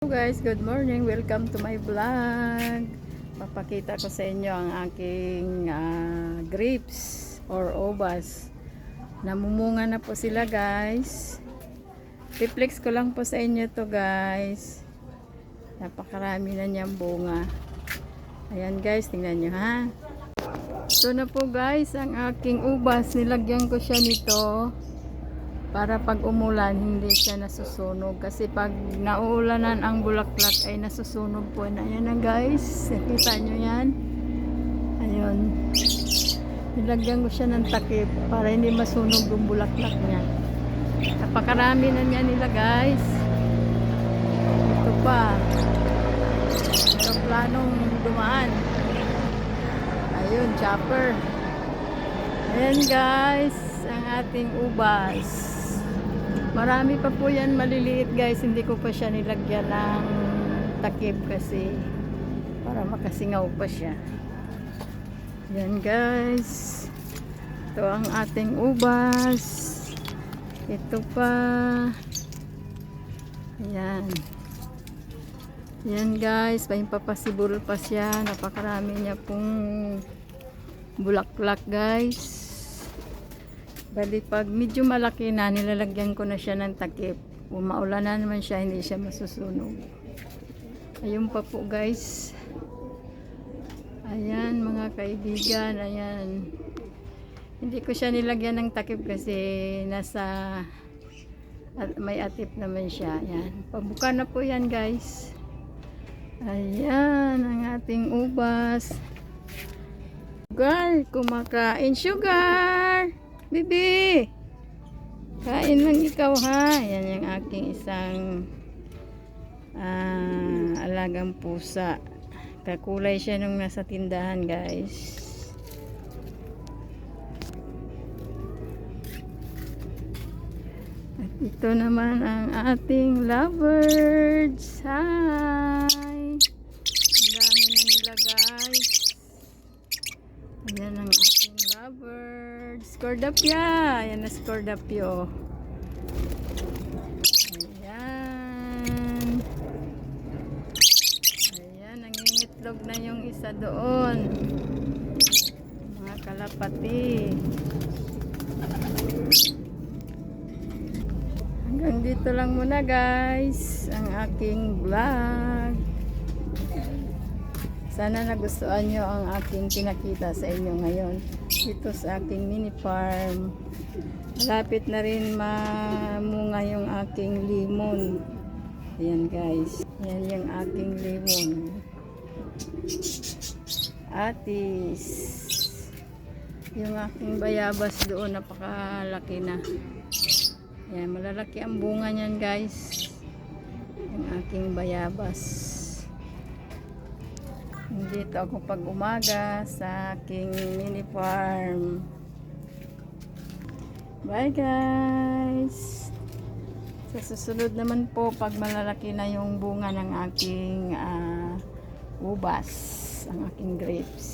Hello guys, good morning. Welcome to my vlog. Papakita ko sa inyo ang aking ah, grapes or obas. Namumunga na po sila guys. Reflex ko lang po sa inyo to guys. Napakarami na niyang bunga. Ayan guys, tingnan nyo ha. Ito na po guys, ang aking ubas. Nilagyan ko siya nito para pag umulan hindi siya nasusunog. Kasi pag naulanan ang bulaklak ay nasusunog po na. Yan na guys. Nakita nyo yan? Ayun nilagyan ko siya ng takip para hindi masunog yung bulaklak niya. Napakarami na niya nila guys. Ito pa. Meron planong dumaan. Ayun chopper. Ayan guys ang ating ubas Marami pa po yan maliliit guys. Hindi ko pa siya nilagyan ng takip kasi para makasingaw pa siya. Yan guys. Ito ang ating ubas. Ito pa. Yan. Yan guys. Pahimpapasibol pa siya. Napakarami niya pong bulaklak guys. Bali, pag medyo malaki na, nilalagyan ko na siya ng takip. Kung maulan na naman siya, hindi siya masusunog. Ayun pa po guys. Ayan mga kaibigan, ayan. Hindi ko siya nilagyan ng takip kasi nasa at may atip naman siya. Ayan. Pabuka na po yan guys. Ayan ang ating ubas. Sugar, kumakain sugar. Bibi! Kain lang ikaw ha. Yan yung aking isang ah, alagang pusa. Kakulay siya nung nasa tindahan guys. At ito naman ang ating lovebirds. Hi! Ang dami na nila guys. Ang ating lovebirds. Scordapia. Ayan na Scordapio. Ayan. Ayan. Nangingitlog na yung isa doon. Mga kalapati. Hanggang dito lang muna guys. Ang aking vlog. Sana nagustuhan nyo ang aking pinakita sa inyo ngayon dito sa aking mini farm. Malapit na rin mamunga yung aking limon. Ayan guys. Yan yung aking limon. Atis. Yung aking bayabas doon napakalaki na. Yan, malalaki ang bunga niyan guys. Yung aking bayabas. Dito ako pag umaga sa aking mini farm. Bye guys! Sa susunod naman po pag malalaki na yung bunga ng aking ah, ubas, ang aking grapes.